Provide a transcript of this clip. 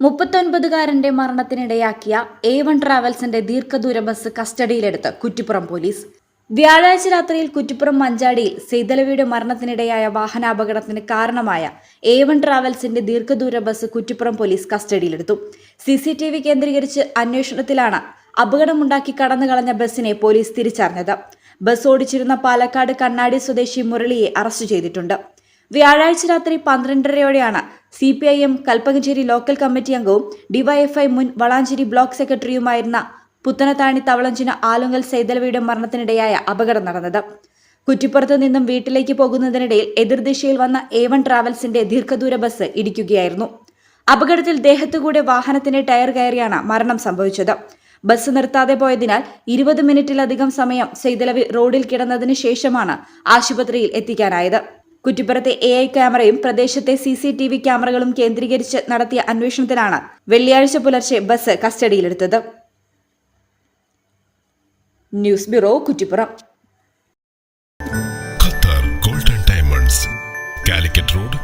മുപ്പത്തൊൻപതുകാരന്റെ മരണത്തിനിടയാക്കിയ A one ട്രാവൽസിന്റെ ദീർഘദൂര bus കസ്റ്റഡിയിലെടുത്ത് കുറ്റിപ്പുറം പോലീസ്. വ്യാഴാഴ്ച രാത്രിയിൽ കുറ്റിപ്പുറം മഞ്ചാടിയിൽ സെയ്തലവിയുടെ മരണത്തിനിടയായ വാഹനാപകടത്തിന് കാരണമായ എ വൺ ട്രാവൽസിന്റെ ദീർഘദൂര ബസ് കുറ്റിപ്പുറം പോലീസ് കസ്റ്റഡിയിലെടുത്തു. സി സി ടി വി കേന്ദ്രീകരിച്ച് അന്വേഷണത്തിലാണ് അപകടമുണ്ടാക്കി കടന്നു കളഞ്ഞ ബസ്സിനെ പോലീസ് തിരിച്ചറിഞ്ഞത്. ബസ് ഓടിച്ചിരുന്ന പാലക്കാട് കണ്ണാടി സ്വദേശി മുരളിയെ അറസ്റ്റ് ചെയ്തിട്ടുണ്ട്. വ്യാഴാഴ്ച രാത്രി പന്ത്രണ്ടരയോടെയാണ് C P I M Kalpakanchery local committee അംഗവും ഡിവൈഎഫ്ഐ മുൻ വളാഞ്ചേരി ബ്ലോക്ക് സെക്രട്ടറിയുമായിരുന്ന പുത്തനത്താണി തവളഞ്ചിന ആലുങ്കൽ സൈതലവിയുടെ മരണത്തിനിടയായ അപകടം നടന്നത്. കുറ്റിപ്പുറത്ത് നിന്നും വീട്ടിലേക്ക് പോകുന്നതിനിടയിൽ എതിർദിശയിൽ വന്ന എ വൺ ട്രാവൽസിന്റെ ദീർഘദൂര ബസ് ഇടിക്കുകയായിരുന്നു. അപകടത്തിൽ ദേഹത്തുകൂടെ വാഹനത്തിന്റെ ടയർ കയറിയാണ് മരണം സംഭവിച്ചത്. ബസ് നിർത്താതെ പോയതിനാൽ ഇരുപത് മിനിറ്റിലധികം സമയം സെയ്തലവി റോഡിൽ കിടന്നതിന് ശേഷമാണ് ആശുപത്രിയിൽ എത്തിക്കാനായത്. കുറ്റിപ്പുറത്തെ എ ഐ ക്യാമറയും പ്രദേശത്തെ സി സി ടി വി ക്യാമറകളും കേന്ദ്രീകരിച്ച് നടത്തിയ അന്വേഷണത്തിലാണ് വെള്ളിയാഴ്ച പുലർച്ചെ ബസ് കസ്റ്റഡിയിലെടുത്തത്. News bureau Kuttippuram. Qatar Golden Diamonds Calicut road